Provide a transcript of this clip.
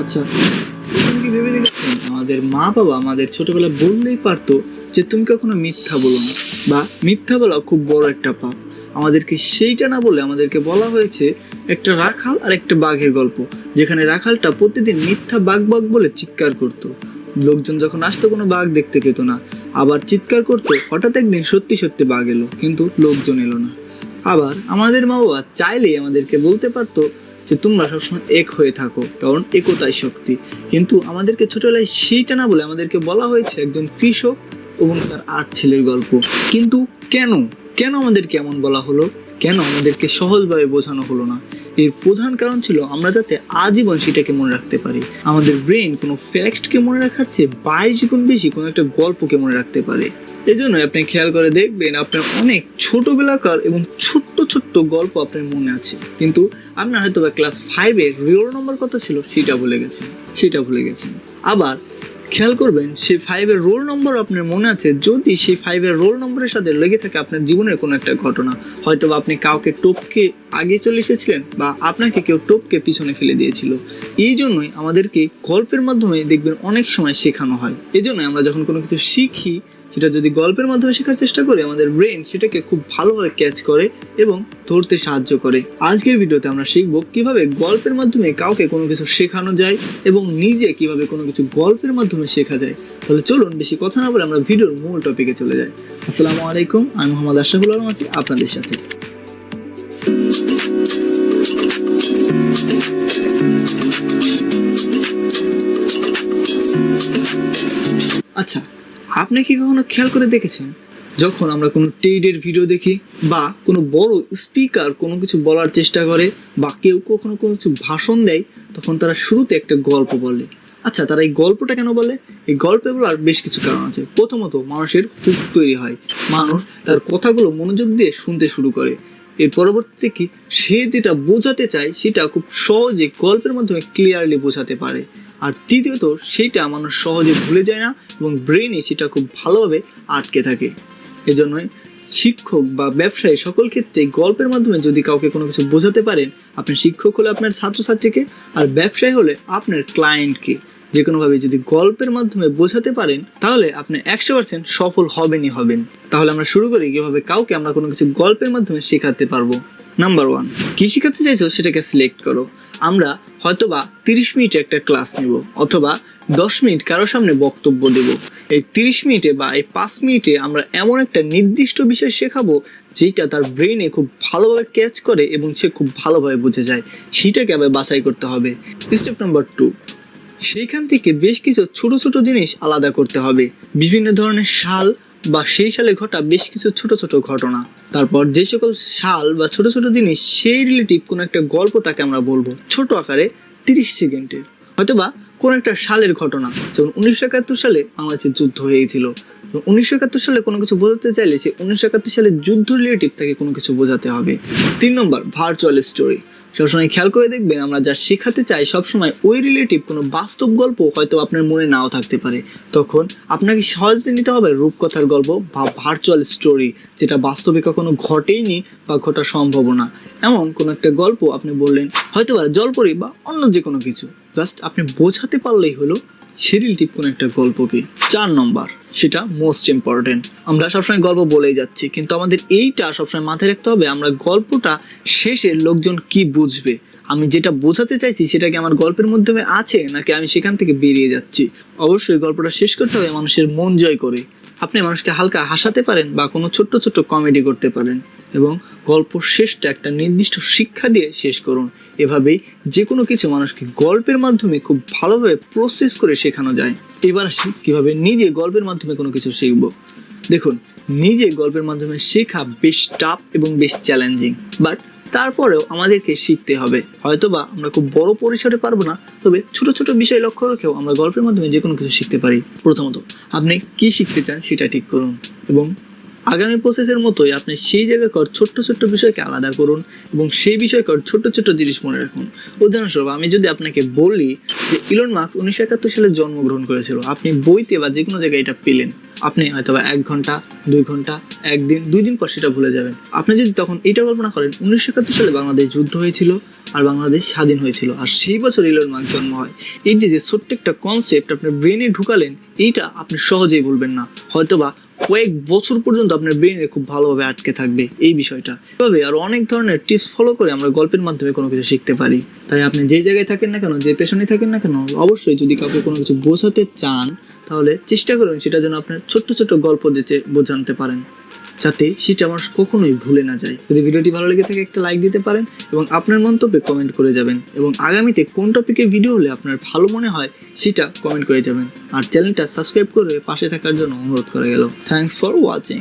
আচ্ছা তুমি কি ভেবে দেখেছেন আমাদের মা বাবা আমাদের ছোটবেলায় বললেই পারতো যে তুমি কখনো মিথ্যা বলো না। বা মিথ্যা বলা খুব বড় একটা পাপ। আমাদেরকে সেইটা না বলে আমাদেরকে বলা হয়েছে একটা রাখাল আর একটা বাঘের গল্প, যেখানে রাখালটা প্রতিদিন মিথ্যা বাঘ বাঘ বলে চিৎকার করতো। লোকজন যখন আসতো, কোনো বাঘ দেখতে পেতো না। আবার চিৎকার করতো, হঠাৎ একদিন সত্যি সত্যি বাঘ এলো, কিন্তু লোকজন এলো না। আবার আমাদের মা বাবা চাইলেই আমাদেরকে বলতে পারতো যে তোমরা সবসময় এক হয়ে থাকো, কারণ একতাই শক্তি। কিন্তু আমাদেরকে ছোটবেলায় সেইটা না বলে আমাদেরকে বলা হয়েছে একজন কৃষক এবং তার আট ছেলের গল্প। কিন্তু কেন? কেন আমাদের কেমন বলা হলো? কেন আমাদেরকে সহজভাবে বোঝানো হলো না? এর প্রধান কারণ ছিল আমরা যাতে আজীবন সেটাকে মনে রাখতে পারি। আমাদের ব্রেন কোনো ফ্যাক্টকে মনে রাখার চেয়ে বাইশ গুণ বেশি কোনো একটা গল্পকে মনে রাখতে পারে। এই জন্য আপনি খেয়াল করে দেখবেন আপনার অনেক ছোটবেলাকার এবং ছোট্ট ছোট্ট গল্প আপনার মনে আছে? কিন্তু আপনার হয়তো বা ক্লাস ফাইভের রিওর নম্বর কত ছিল? সেটা ভুলে গেছেন, সেটা ভুলে গেছেন। আবার খেয়াল করবেন, সেই ফাইভের রোল নম্বর আপনার মনে আছে? যদি সেই ফাইভের রোল নম্বরের সাথে লেগে থাকে আপনার জীবনের কোনো একটা ঘটনা হয়তো বা আপনি কাউকে টোপকে আগে চলে এসেছিলেন বা আপনাকে কেউ টোপকে পিছনে ফেলে দিয়েছিল। এই জন্যই আমাদেরকে গল্পের মাধ্যমে দেখবেন অনেক সময় শেখানো হয়। এই জন্যই আমরা যখন কোনো কিছু শিখি সেটা যদি গল্পের মাধ্যমে শেখার চেষ্টা করি, আমাদের ব্রেন সেটাকে খুব ভালোভাবে ক্যাচ করে এবং ধরতে সাহায্য করে। আজকের ভিডিওতে আমরা শিখব কীভাবে গল্পের মাধ্যমে কাউকে কোনো কিছু শেখানো যায় এবং নিজে কীভাবে কোনো কিছু গল্পের মাধ্যমে শেখা যায়। তাহলে চলুন বেশি কথা না বলে আমরা ভিডিওর মূল টপিকে চলে যাই। আসসালামু আলাইকুম, আমি মোহাম্মদ আশরাফুল আলম আছি আপনাদের সাথে। আচ্ছা আপনি কি কখনো খেয়াল করে দেখেছেন? যখন আমরা কোনো টেইডের ভিডিও দেখি বা কোনো বড় স্পিকার কোনো কিছু বলার চেষ্টা করে বা কেউ কখনো কোনো কিছু ভাষণ দেয়, তখন তারা শুরুতে একটা গল্প বলে। আচ্ছা তারা এই গল্পটা কেন বলে? এই গল্পে বলার বেশ কিছু কারণ আছে। প্রথমত, মানুষের হুক তৈরি হয়। মানুষ তার কথাগুলো মনোযোগ দিয়ে শুনতে শুরু করে। এর পরবর্তীতে কি সে যেটা বোঝাতে চায়, সেটা খুব সহজে গল্পের মাধ্যমে ক্লিয়ারলি বোঝাতে পারে। আর তৃতীয়ত সেটা মানুষ সহজে ভুলে যায় না এবং ব্রেনে সেটা খুব ভালোভাবে আটকে থাকে। এজন্যই শিক্ষক বা ব্যবসায়ী সকল ক্ষেত্রে গল্পের মাধ্যমে যদি কাউকে কোনো কিছু বোঝাতে পারেন, আপনি শিক্ষক হলে আপনার ছাত্রছাত্রীকে আর ব্যবসায়ী হলে আপনার ক্লায়েন্টকে যে কোনোভাবে যদি গল্পের মাধ্যমে বোঝাতে পারেন, তাহলে আপনি একশো পার্সেন্ট সফল হবেনই হবেন। তাহলে আমরা শুরু করি কীভাবে কাউকে আমরা কোনো কিছু গল্পের মাধ্যমে শেখাতে পারব। নাম্বার ওয়ান কী শেখাতে চাইছো সেটাকে সিলেক্ট করো। আমরা হয়তোবা তিরিশ মিনিটে একটা ক্লাস নেব, অথবা দশ মিনিট কারোর সামনে বক্তব্য দেব। এই তিরিশ মিনিটে বা এই পাঁচ মিনিটে আমরা এমন একটা নির্দিষ্ট বিষয় শেখাবো, যেটা তার ব্রেনে খুব ভালোভাবে ক্যাচ করে এবং সে খুব ভালোভাবে বুঝে যায়। সেটাকে আবার বাছাই করতে হবে। স্টেপ নাম্বার টু, সেইখান থেকে বেশ কিছু ছোট ছোট জিনিস আলাদা করতে হবে। বিভিন্ন ধরনের শাল বা সেই সালে ঘটা বেশ কিছু ছোট ছোট ঘটনা। তারপর যে সকল সাল বা ছোট ছোট জিনিস, সেই রিলেটিভ কোনো একটা গল্প তাকে আমরা বলব। ছোট আকারে তিরিশ সেকেন্ডের। হয়তোবা কোনো একটা সালের ঘটনা। যেমন উনিশশো একাত্তর সালে বাংলাদেশের যুদ্ধ হয়েছিল। উনিশশো একাত্তর সালে কোনো কিছু বোঝাতে চাইলে সে উনিশশো একাত্তর সালের যুদ্ধ রিলেটিভ তাকে কোনো কিছু বোঝাতে হবে। তিন নম্বর ভার্চুয়াল স্টোরি সবসময় খেয়াল করে দেখবেন আমরা যা শেখাতে চাই সবসময় ওই রিলেটিভ কোনো বাস্তব গল্প হয়তো আপনার মনে নাও থাকতে পারে। তখন আপনাকে সহজে নিতে হবে রূপকথার গল্প বা ভার্চুয়াল স্টোরি যেটা বাস্তবে কখনো ঘটেইনি বা ঘটা সম্ভব না। এমন কোনো একটা গল্প আপনি বললেন হয়তো বা জলপরি বা অন্য যে কোনো কিছু। জাস্ট আপনি বোঝাতে পারলেই হলো সে রিলেটিভ কোনো একটা গল্পকে চার নম্বর, সেটা মোস্ট ইম্পর্টেন্ট আমরা সবসময় গল্প বলেই যাচ্ছি, কিন্তু আমাদের এইটা সবসময় মাথায় রাখতে হবে আমরা গল্পটা শেষে লোকজন কি বুঝবে। আমি যেটা বোঝাতে চাইছি সেটা কি আমার গল্পের মাধ্যমে আছে, নাকি আমি সেখান থেকে বেরিয়ে যাচ্ছি? অবশ্যই গল্পটা শেষ করতে হবে মানুষের মন জয় করে। আপনি মানুষকে হালকা হাসাতে পারেন বা কোনো ছোট্ট ছোট্ট কমেডি করতে পারেন। এবং গল্প শেষটা একটা নির্দিষ্ট শিক্ষা দিয়ে শেষ করুন। এভাবেই যে কোনো কিছু মানুষকে গল্পের মাধ্যমে খুব ভালোভাবে প্রসেস করে শেখানো যায়। এবার আসি কীভাবে নিজে গল্পের মাধ্যমে কোনো কিছু শিখব। দেখুন, নিজে গল্পের মাধ্যমে শেখা বেশ টাফ এবং বেশ চ্যালেঞ্জিং বাট তারপরেও আমাদেরকে শিখতে হবে। হয়তোবা আমরা খুব বড় পরিসরে পারব না, তবে ছোট ছোট বিষয় লক্ষ্য রেখেও আমরা গল্পের মাধ্যমে যে কোনো কিছু শিখতে পারি। প্রথমত, আপনি কি শিখতে চান সেটা ঠিক করুন এবং আগামী প্রসেসের মতোই আপনি সেই জায়গাকার ছোট্ট ছোট্ট বিষয়কে আলাদা করুন এবং সেই বিষয়কার ছোট্ট ছোট্ট জিনিস মনে রাখুন। উদাহরণস্বরূপ, আমি যদি আপনাকে বলি যে ইলন মার্কস উনিশশো একাত্তর সালে জন্মগ্রহণ করেছিল। আপনি বইতে বা যে কোনো জায়গায় এটা পেলেন। আপনি হয়তো বা এক ঘণ্টা, দুই ঘণ্টা, একদিন, দুই দিন পর সেটা ভুলে যাবেন। আপনি যদি তখন এটা কল্পনা করেন, উনিশশো একাত্তর সালে বাংলাদেশ যুদ্ধ হয়েছিল আর বাংলাদেশ স্বাধীন হয়েছিল। আর সেই বছর ইলন মার্ক জন্ম হয়। এই যে যে ছোট্ট একটা কনসেপ্ট আপনি ব্রেনে ঢুকালেন, এইটা আপনি সহজেই বলবেন না। হয়তোবা কয়েক বছর পর্যন্ত আপনার ব্রেনে খুব ভালোভাবে আটকে থাকবে এই বিষয়টা। এভাবে আর অনেক ধরনের টিপস ফলো করে আমরা গল্পের মাধ্যমে কোনো কিছু শিখতে পারি। তাই আপনি যে জায়গায় থাকেন না কেন, যে পেশনে থাকেন না কেন, অবশ্যই যদি কাউকে কোনো কিছু বোঝাতে চান, তাহলে চেষ্টা করুন সেটা যেন আপনার ছোট্ট ছোট্ট গল্প দিতে বোঝাতে পারেন। যাতে সেটা আমার কখনোই ভুলে না যায়। যদি ভিডিওটি ভালো লেগে থাকে, একটা লাইক দিতে পারেন এবং আপনার মন্তব্যে কমেন্ট করে যাবেন এবং আগামীতে কোন টপিকের ভিডিও হলে আপনার ভালো মনে হয়, সেটা কমেন্ট করে যাবেন। আর চ্যানেলটা সাবস্ক্রাইব করে পাশে থাকার জন্য অনুরোধ করা গেল। Thanks for watching